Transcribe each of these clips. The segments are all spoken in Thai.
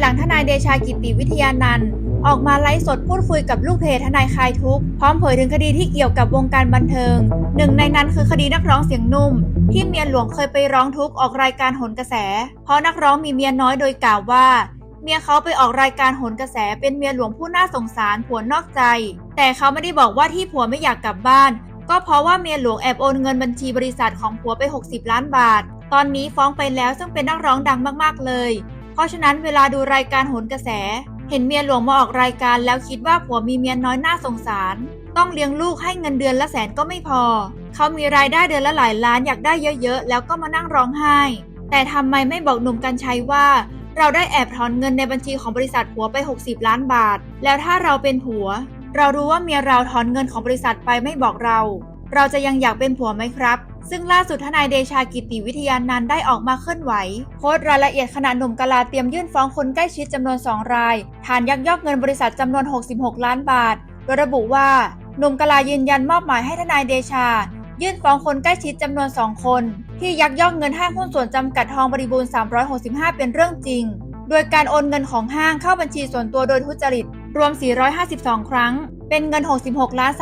หลังทนายเดชากิติวิทยานันท์ออกมาไลฟ์สดพูดคุยกับลูกเพจทนายคลายทุกข์พร้อมเผยถึงคดีที่เกี่ยวกับวงการบันเทิง หนึ่งในนั้นคือคดีนักร้องเสียงนุ่ม ที่เมียหลวงเคยไปร้องทุกข์ออกรายการโหนกระแส เพราะนักร้องมีเมียน้อยโดยกล่าวว่า เมียเขาไปออกรายการโหนกระแสเป็นเมียหลวงผู้น่าสงสารผัวนอกใจ แต่เขาไม่ได้บอกว่าที่ผัวไม่อยากกลับบ้าน ก็เพราะว่าเมียหลวงแอบโอนเงินบัญชีบริษัทของผัวไป 60 ล้านบาท ตอนนี้ฟ้องไปแล้วซึ่งเป็นนักร้องดังมากๆเลย ราะฉะนั้นเวลาดูรายการโหนกระแส เห็นเมียหลวงมาออกรายการแล้วคิดว่าผัวมีเมียน้อยน่าสงสาร ต้องเลี้ยงลูกให้เงินเดือนละแสนก็ไม่พอ เขามีรายได้เดือนละหลายล้านอยากได้เยอะๆ แล้วก็มานั่งร้องไห้ แต่ทำไมไม่บอกหนุ่มกัญชัยว่า เราได้แอบถอนเงินในบัญชีของบริษัทผัวไป 60 ล้านบาท แล้วถ้าเราเป็นผัว เรารู้ว่าเมียเราถอนเงินของบริษัทไปไม่บอกเรา เราจะยังอยากเป็นผัวไหมครับ ซึ่งล่าสุดทนายเดชากิติวิทยานันได้ออกมาเคลื่อนไหว โพสต์รายละเอียดขณะหนุ่มกะลาเตรียมยื่นฟ้องคนใกล้ชิดจำนวน 2 ราย ฐานยักยอกเงินบริษัทจำนวน 66 ล้านบาท โดยระบุว่า หนุ่มกะลายืนยันมอบหมายให้ทนายเดชา ยื่นฟ้องคนใกล้ชิดจำนวน 2 คน ที่ยักยอกเงินห้างหุ้นส่วนจำกัดทองบริบูรณ์ 365 เป็นเรื่องจริง โดยการโอนเงินของห้างเข้าบัญชีส่วนตัวโดยทุจริต รวม 452 ครั้ง เป็นเงิน 66 ล้าน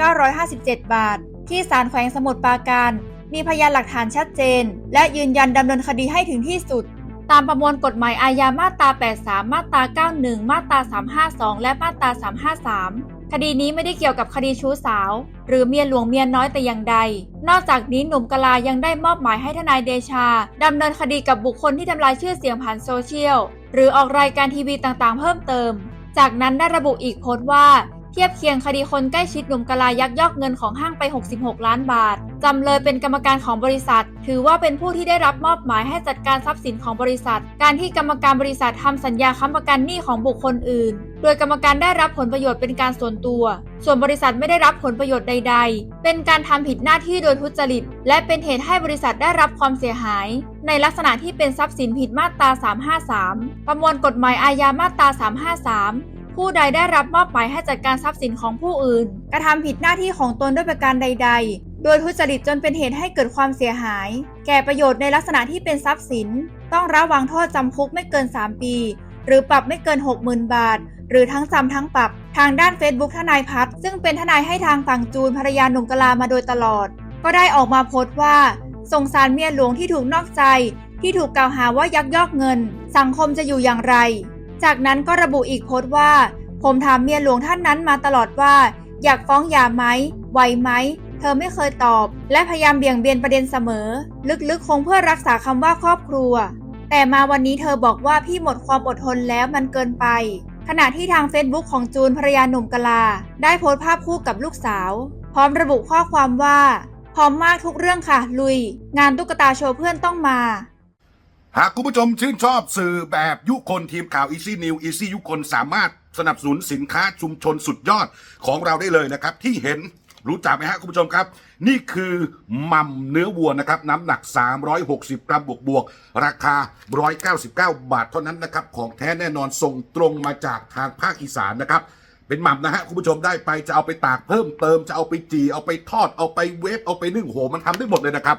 359,957 บาท ที่ศาลแขวงสมุทรปราการ มีพยานหลักฐานชัดเจน และยืนยันดำเนินคดีให้ถึงที่สุด ตามประมวลกฎหมายอาญามาตรา 83 มาตรา 91 มาตรา 352 และมาตรา 353 คดีนี้ไม่ได้เกี่ยวกับคดีชู้สาว หรือเมียหลวงเมียน้อยแต่อย่างใด นอกจากนี้หนุ่มกลายังได้มอบหมายให้ทนายเดชาดำเนินคดีกับบุคคลที่ทำลายชื่อเสียงผ่านโซเชียลหรือออกรายการทีวีต่างๆ เพิ่มเติมจากนั้นได้ระบุอีกโพสต์ว่า ทียบเคียงคดีคนใกล้ชิดหนุ่มกะลายักยอกเงินของห้างไป 66 ล้านบาท จำเลยเป็นกรรมการของบริษัท ถือว่าเป็นผู้ที่ได้รับมอบหมายให้จัดการทรัพย์สินของบริษัท การที่กรรมการบริษัททำสัญญาค้ำประกันหนี้ของบุคคลอื่น โดยกรรมการได้รับผลประโยชน์เป็นการส่วนตัว ส่วนบริษัทไม่ได้รับผลประโยชน์ใด ๆ เป็นการทำผิดหน้าที่โดยทุจริต และเป็นเหตุให้บริษัทได้รับความเสียหาย ในลักษณะที่เป็นทรัพย์สินผิดมาตรา 353 ประมวลกฎหมายอาญามาตรา 353 ผู้ใดได้รับมอบหมายให้จัดการทรัพย์สินของผู้อื่น กระทำผิดหน้าที่ของตนด้วยประการใด ๆ โดยทุจริตจนเป็นเหตุให้เกิดความเสียหาย แก่ประโยชน์ในลักษณะที่เป็นทรัพย์สิน ต้องระวังโทษจำคุกไม่เกิน 3 ปี หรือปรับไม่เกิน 60,000 บาท หรือทั้งจำทั้งปรับ ทางด้าน Facebook ทนายพัฒน์ซึ่งเป็นทนายให้ทางฝั่งจูนภรรยาหนุ่มกะลามาโดยตลอด ก็ได้ออกมาโพสต์ว่าสงสารเมียหลวงที่ถูกนอกใจ ที่ถูกกล่าวหาว่ายักยอกเงิน สังคมจะอยู่อย่างไร จากนั้นก็ระบุอีกโพสต์ว่า ผมถามเมียหลวงท่านนั้นมาตลอดว่า อยากฟ้องหย่าไหมไหวไหม เธอไม่เคยตอบ และพยายามเบี่ยงเบนประเด็นเสมอ ลึกๆ คงเพื่อรักษาคำว่าครอบครัว แต่มาวันนี้เธอบอกว่าพี่หมดความอดทนแล้วมันเกินไป ขณะที่ทางเฟซบุ๊กของจูนภรรยาหนุ่มกะลา ได้โพสต์ภาพคู่กับลูกสาว พร้อมระบุข้อความว่า พร้อมมากทุกเรื่องค่ะ ลุย งานตุ๊กตาโชว์เพื่อนต้องมา หากคุณผู้ชมชื่นชอบสื่อแบบยุคนทีมข่าว Easy New Easy ยุคนสามารถสนับสนุนสินค้าชุมชนสุดยอดของเราได้เลยนะครับ ที่เห็นรู้จักไหมฮะคุณผู้ชมครับ นี่คือมัมเนื้อวัวนะครับ น้ำหนัก 360 กรัมบวกบวกราคา 199 บาทเท่านั้นนะครับ ของแท้แน่นอนส่งตรงมาจากทางภาคอีสานนะครับ เป็นหม่ำนะฮะคุณผู้ชมได้ไปจะเอาไปตากเพิ่มเติมจะเอาไปจีเอาไปทอดเอาไปเวฟเอาไปนึ่งโหมันทำได้หมดเลยนะครับ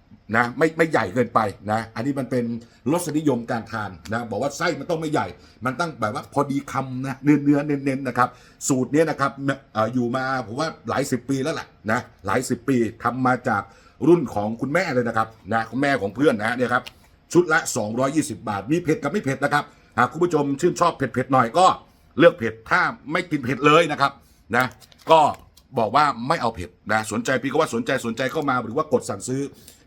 นะไม่ไม่ใหญ่เกินไปนะ อันนี้มันเป็นรสนิยมการทานนะบอกว่าไส้มันต้องไม่ใหญ่ มันต้องแบบว่าพอดีคำนะเนื้อเนื้อเน้นๆนะครับ สูตรนี้นะครับออยู่มาผมว่าหลายสิบปีแล้วแหละนะหลายสิบปีทำมาจากรุ่นของคุณแม่เลยนะครับนะคุณแม่ของเพื่อนนะเนี่ยครับชุดละ 220 บาท มีเผ็ดกับไม่เผ็ดนะครับหากคุณผู้ชมชื่นชอบเผ็ดๆหน่อยก็เลือกเผ็ดถ้าไม่กินเผ็ดเลยนะครับนะก็บอกว่าไม่เอาเผ็ดนะสนใจพี่ก็ว่าสนใจสนใจเข้ามาหรือว่ากดสั่งซื้อ